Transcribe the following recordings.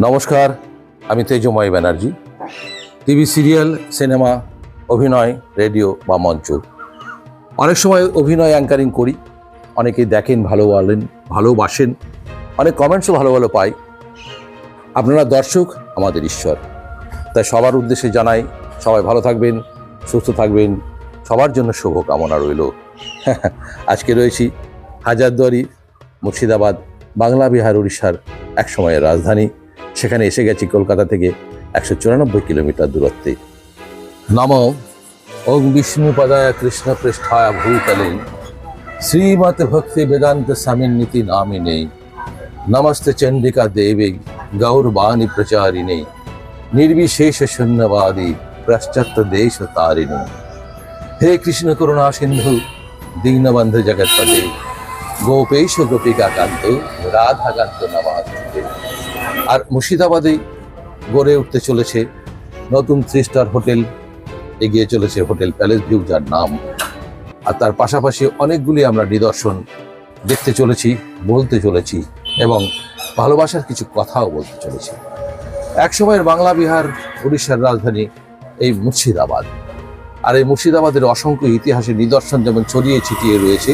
নমস্কার, আমি Tejomoy Banerjee. TV serial, cinema, অভিনয়, রেডিও বা মঞ্চ অনেক সময় অভিনয় অ্যাঙ্কারিং করি। অনেকেই দেখেন, ভালো বলেন, ভালোবাসেন। অনেক কমেন্টসও ভালো ভালো পাই। আপনারা দর্শক, আমাদের ঈশ্বর। তাই সবার উদ্দেশ্যে জানাই, সবাই ভালো থাকবেন, সুস্থ থাকবেন। সবার জন্য শুভকামনা রইল। আজকে রয়েছি হাজারদুয়ারি মুর্শিদাবাদ, বাংলা বিহার, উড়িষ্যার এক সময়ের রাজধানী। সেখানে এসে গেছি কলকাতা থেকে একশো চুরানব্বই কিলোমিটার দূরত্বে। নম ওং বিষ্ণুপদায় কৃষ্ণ পৃষ্ঠায় ভূতলে শ্রীমত ভক্তি বেদান্ত স্বামীর নীতি নামিনে নমস্তে চণ্ডিকা দেবী, গৌরবাণী প্রচারিণে। নির্বিশেষ শূন্যবাদী পাশ্চাত্য দেশ তারিণী। হে কৃষ্ণ করুণা সিন্ধু, দীনবন্ধু জগৎপতে। গোপেশ গোপিকা কান্ত রাধাকান্ত নমাস্তে। আর মুর্শিদাবাদে গড়ে উঠতে চলেছে নতুন থ্রি স্টার হোটেল, এগিয়ে চলেছে হোটেল প্যালেস ভিউ যার নাম। আর তার পাশাপাশি অনেকগুলি আমরা নিদর্শন দেখতে চলেছি, বলতে চলেছি এবং ভালোবাসার কিছু কথাও বলতে চলেছি। একসময়ের বাংলা, বিহার, উড়িষ্যার রাজধানী এই মুর্শিদাবাদ। আর এই মুর্শিদাবাদের অসংখ্য ইতিহাসের নিদর্শন যেমন ছড়িয়ে ছিটিয়ে রয়েছে,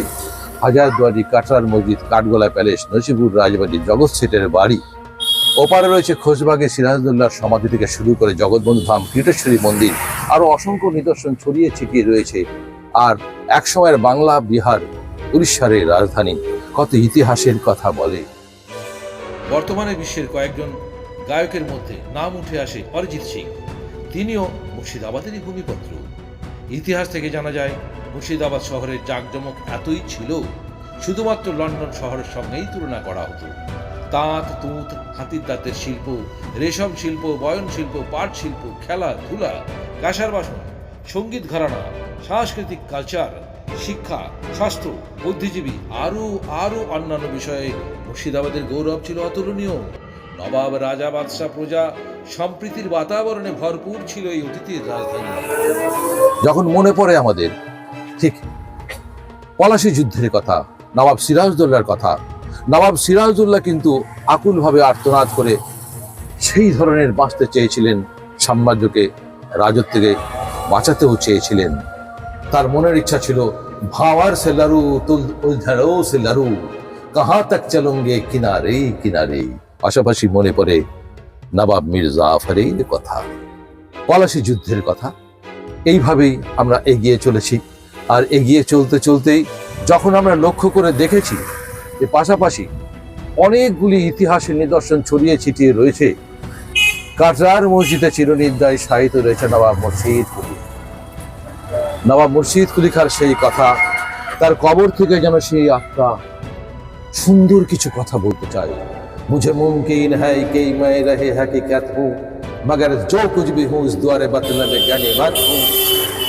হাজারদুয়ারি কাটরার মসজিদ কাঠগোলা প্যালেস, নসিপুর রাজবাড়ি, জগৎ সেটের বাড়ি ওপারে রয়েছে খোশবাগে সিরাজদুল্লাহর সমাধি থেকে শুরু করে জগৎবন্ধু ধাম, কীটেশ্বরী মন্দির আরও অসংখ্য নিদর্শন ছড়িয়ে ছিটিয়ে রয়েছে। আর একসময়ের বাংলা, বিহার, উড়িষ্যার রাজধানী, কত ইতিহাসের কথা বলে। বর্তমানে বিশ্বের কয়েকজন গায়কের মধ্যে নাম উঠে আসে অরিজিৎ সিং। তিনিও মুর্শিদাবাদেরই ভূমিপত্র। ইতিহাস থেকে জানা যায়, মুর্শিদাবাদ শহরের জাঁকজমক এতই ছিল, শুধুমাত্র লন্ডন শহরের সঙ্গেই তুলনা করা হতো। তাঁত, তুঁত, হাতির দাঁতের শিল্প, রেশম শিল্প, বয়ন শিল্প, পাট শিল্প খেলাধুলা কাঁসার বাসন, সংগীত ঘরানা, সাংস্কৃতিক কালচার, শিক্ষা, স্বাস্থ্য, বুদ্ধিজীবী, আরও আরও অন্যান্য বিষয়ে মুর্শিদাবাদের গৌরব ছিল অতুলনীয়। নবাব রাজা বাদশাহ প্রজা, সম্প্রীতির বাতাবরণে ভরপুর ছিল এই অতীতের রাজধানী। যখন মনে পড়ে আমাদের, ঠিক পলাশী যুদ্ধের কথা, নবাব সিরাজদৌল্লার কথা নবাব সিরাজদৌল্লা কিন্তু আকুলভাবে আর্তনাদ করে সেই ধরনের বাঁচতে চেয়েছিলেন, সাম্রাজ্যকে, রাজত্বকে বাঁচাতেও চেয়েছিলেন। তার মনের ইচ্ছা ছিল, ভাওয়ার সে লারু তুল উলঝাড়ো সে লারু কাহা তাক চলুঙ্গে কিনারে কিনারে। পাশাপাশি মনে পড়ে নবাব মীর জাফরের কথা, পলাশি যুদ্ধের কথা। এইভাবেই আমরা এগিয়ে চলেছি। আর এগিয়ে চলতে চলতেই যখন আমরা লক্ষ্য করে দেখেছি যে পাশাপাশি অনেকগুলি ইতিহাসের নিদর্শন ছড়িয়ে ছিটিয়ে রয়েছে। কাটরার মসজিদে চিরনিদ্রায় সাহিত রয়েছে নবাব মসজিদ কুলি। নবাব মসজিদ কুলি খার সেই কথা, তার কবর থেকে যেন সেই আত্মা সুন্দর কিছু কথা বলতে চাই মুঝে মুমকিন হ্যাঁ কে মাই রহে হ্যাঁ কি ক্যাথ হু মগর জো কুছ ভি হুঁ দুয়ারে বতলে জ্ঞানী বাত হুঁ।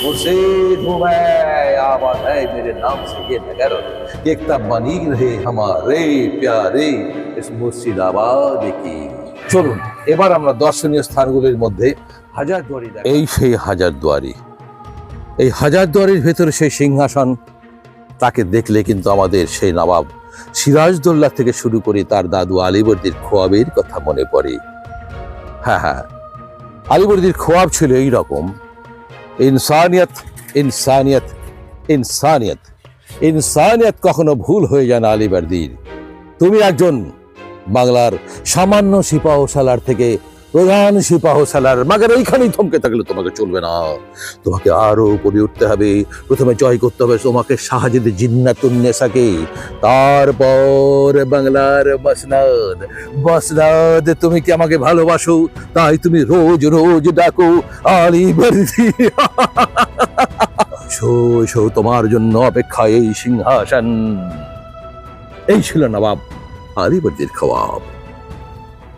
मुर्शिद हूँ मैं आबाद है मेरे नाम से ये नगर कि एक तब बनी रहे हमारे प्यारे इस मुर्शिदाबाद की চলুন এবার আমরা দর্শনীয় স্থানগুলির মধ্যে হাজারদুয়ারি এই সেই হাজারদুয়ারি এই হাজারদুয়ারির ভেতরে সেই সিংহাসন তাকে দেখলে কিন্তু আমাদের সেই নবাব সিরাজদৌল্লা থেকে শুরু করে তার দাদু আলিবর্দির খোয়াবের কথা মনে পড়ে হ্যাঁ হ্যাঁ আলিবর্দির খোয়াব ছিল এই রকম ইনসানিয়ত ইনসানিয়ত ইনসানিয়ত। ইনসানিয়ত কখনো ভুল হয়ে যায় না আলিবার্দির তুমি একজন বাংলার সামান্য সিপাহ সালার থেকে প্রধান সিপাহ সালার। মাগার এইখানেই থমকে থাকলে তোমাকে চলবে না। তোমাকে আরও উপরে উঠতে হবে। প্রথমে জয় করতে হবে তোমাকে শাহজিদ জিন্নাতুন্নেসাকে তারপর বাংলার মসনাদ। মসনাদ, তুমি কি আমাকে ভালোবাসো? তাই তুমি রোজ রোজ ডাকো আলী বর্দি। শো তোমার জন্য অপেক্ষা এই সিংহাসন। এই ছিল নবাব আলিবর্দির খওয়াব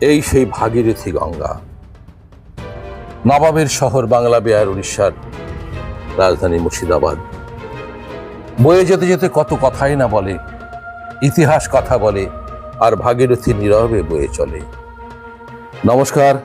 এই সেই ভাগীরথী গঙ্গা। নবাবের শহর বাংলা বিহার উড়িষ্যার রাজধানী মুর্শিদাবাদ। বয়ে যেতে যেতে কত কথাই না বলে, ইতিহাস কথা বলে, আর ভাগীরথী নীরবে বয়ে চলে। নমস্কার।